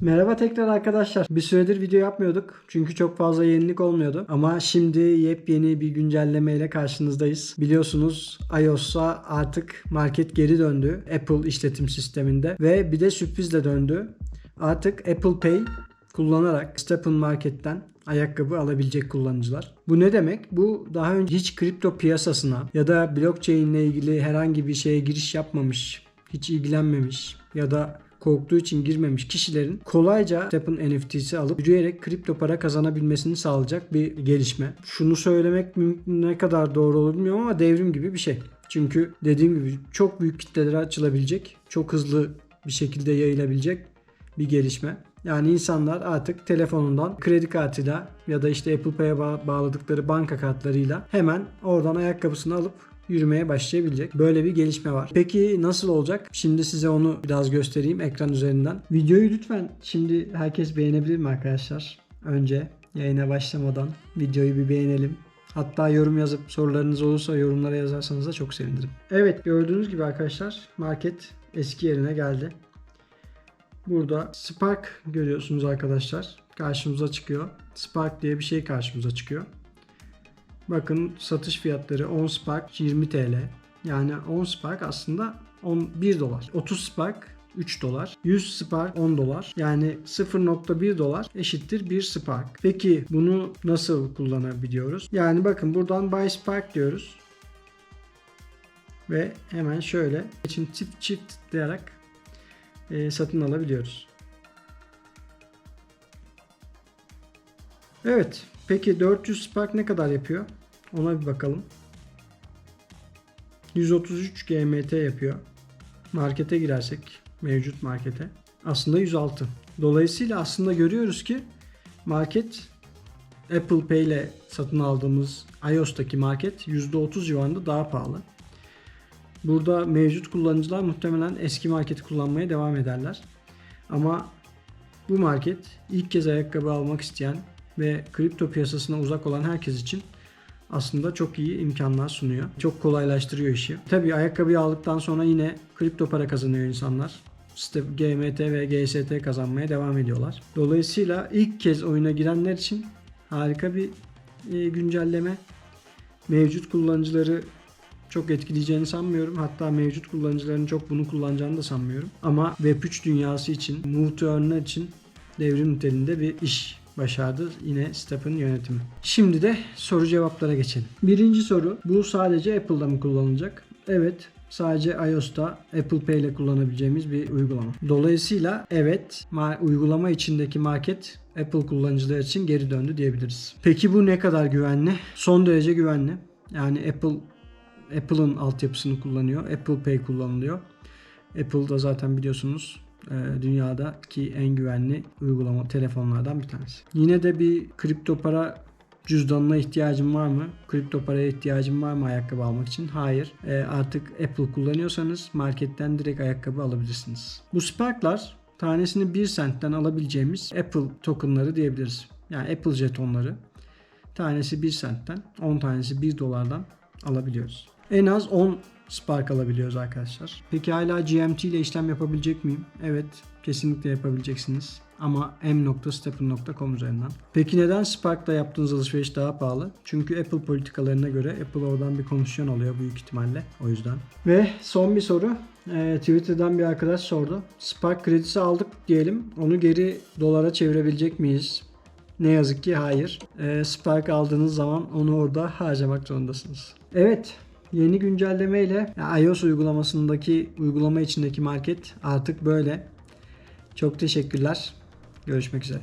Merhaba tekrar arkadaşlar. Bir süredir video yapmıyorduk. Çünkü çok fazla yenilik olmuyordu. Ama şimdi yepyeni bir güncelleme ile karşınızdayız. Biliyorsunuz iOS'a artık market geri döndü. Apple işletim sisteminde. Ve bir de sürprizle döndü. Artık Apple Pay kullanarak Stephen Market'ten ayakkabı alabilecek kullanıcılar. Bu ne demek? Bu daha önce hiç kripto piyasasına ya da blockchain ile ilgili herhangi bir şeye giriş yapmamış, hiç ilgilenmemiş ya da korktuğu için girmemiş kişilerin kolayca Step'in NFT'si alıp yürüyerek kripto para kazanabilmesini sağlayacak bir gelişme. Şunu söylemek ne kadar doğru olur bilmiyorum ama devrim gibi bir şey. Çünkü dediğim gibi çok büyük kitlelere açılabilecek, çok hızlı bir şekilde yayılabilecek bir gelişme. Yani insanlar artık telefonundan kredi kartıyla ya da işte Apple Pay'e ba- bağladıkları banka kartlarıyla hemen oradan ayakkabısını alıp yürümeye başlayabilecek. Böyle bir gelişme var. Peki nasıl olacak? Şimdi size onu biraz göstereyim ekran üzerinden. Videoyu lütfen şimdi herkes beğenebilir mi arkadaşlar? Önce yayına başlamadan videoyu bir beğenelim. Hatta yorum yazıp sorularınız olursa yorumlara yazarsanız da çok sevinirim. Evet gördüğünüz gibi arkadaşlar market eski yerine geldi. Burada Spark görüyorsunuz arkadaşlar. Karşımıza çıkıyor. Spark diye bir şey karşımıza çıkıyor. Bakın satış fiyatları 10 Spark 20 TL. Yani 10 Spark aslında 11 dolar. 30 Spark 3 dolar. 100 Spark 10 dolar. Yani 0.1 dolar eşittir 1 Spark. Peki bunu nasıl kullanabiliyoruz? Yani bakın buradan Buy Spark diyoruz. Ve hemen şöyle için çift çift tıklayarak e, satın alabiliyoruz. Evet. Peki 400 Spark ne kadar yapıyor? Ona bir bakalım. 133 GMT yapıyor. Markete girersek mevcut markete aslında 106. Dolayısıyla aslında görüyoruz ki market Apple Pay ile satın aldığımız iOS'taki market %30 civarında daha pahalı. Burada mevcut kullanıcılar muhtemelen eski marketi kullanmaya devam ederler. Ama bu market ilk kez ayakkabı almak isteyen ve kripto piyasasına uzak olan herkes için aslında çok iyi imkanlar sunuyor. Çok kolaylaştırıyor işi. Tabii ayakkabıyı aldıktan sonra yine kripto para kazanıyor insanlar. GMT ve GST kazanmaya devam ediyorlar. Dolayısıyla ilk kez oyuna girenler için harika bir e, güncelleme. Mevcut kullanıcıları çok etkileyeceğini sanmıyorum. Hatta mevcut kullanıcıların çok bunu kullanacağını da sanmıyorum. Ama Web3 dünyası için, move to için devrim niteliğinde bir iş başardı yine Step'in yönetimi. Şimdi de soru cevaplara geçelim. Birinci soru bu sadece Apple'da mı kullanılacak? Evet sadece iOS'ta Apple Pay ile kullanabileceğimiz bir uygulama. Dolayısıyla evet ma- uygulama içindeki market Apple kullanıcılar için geri döndü diyebiliriz. Peki bu ne kadar güvenli? Son derece güvenli. Yani Apple Apple'ın altyapısını kullanıyor. Apple Pay kullanılıyor. Apple'da zaten biliyorsunuz e, dünyadaki en güvenli uygulama telefonlardan bir tanesi. Yine de bir kripto para cüzdanına ihtiyacım var mı? Kripto paraya ihtiyacım var mı ayakkabı almak için? Hayır. E, artık Apple kullanıyorsanız marketten direkt ayakkabı alabilirsiniz. Bu Spark'lar tanesini 1 centten alabileceğimiz Apple tokenları diyebiliriz. Yani Apple jetonları. Tanesi 1 centten, 10 tanesi 1 dolardan alabiliyoruz. En az 10 Spark alabiliyoruz arkadaşlar. Peki hala GMT ile işlem yapabilecek miyim? Evet, kesinlikle yapabileceksiniz. Ama m.stephen.com üzerinden. Peki neden Spark'ta yaptığınız alışveriş daha pahalı? Çünkü Apple politikalarına göre Apple oradan bir komisyon alıyor büyük ihtimalle. O yüzden. Ve son bir soru. Ee, Twitter'dan bir arkadaş sordu. Spark kredisi aldık diyelim. Onu geri dolara çevirebilecek miyiz? Ne yazık ki hayır. Ee, Spark aldığınız zaman onu orada harcamak zorundasınız. Evet, yeni güncelleme ile iOS uygulamasındaki uygulama içindeki market artık böyle. Çok teşekkürler. Görüşmek üzere.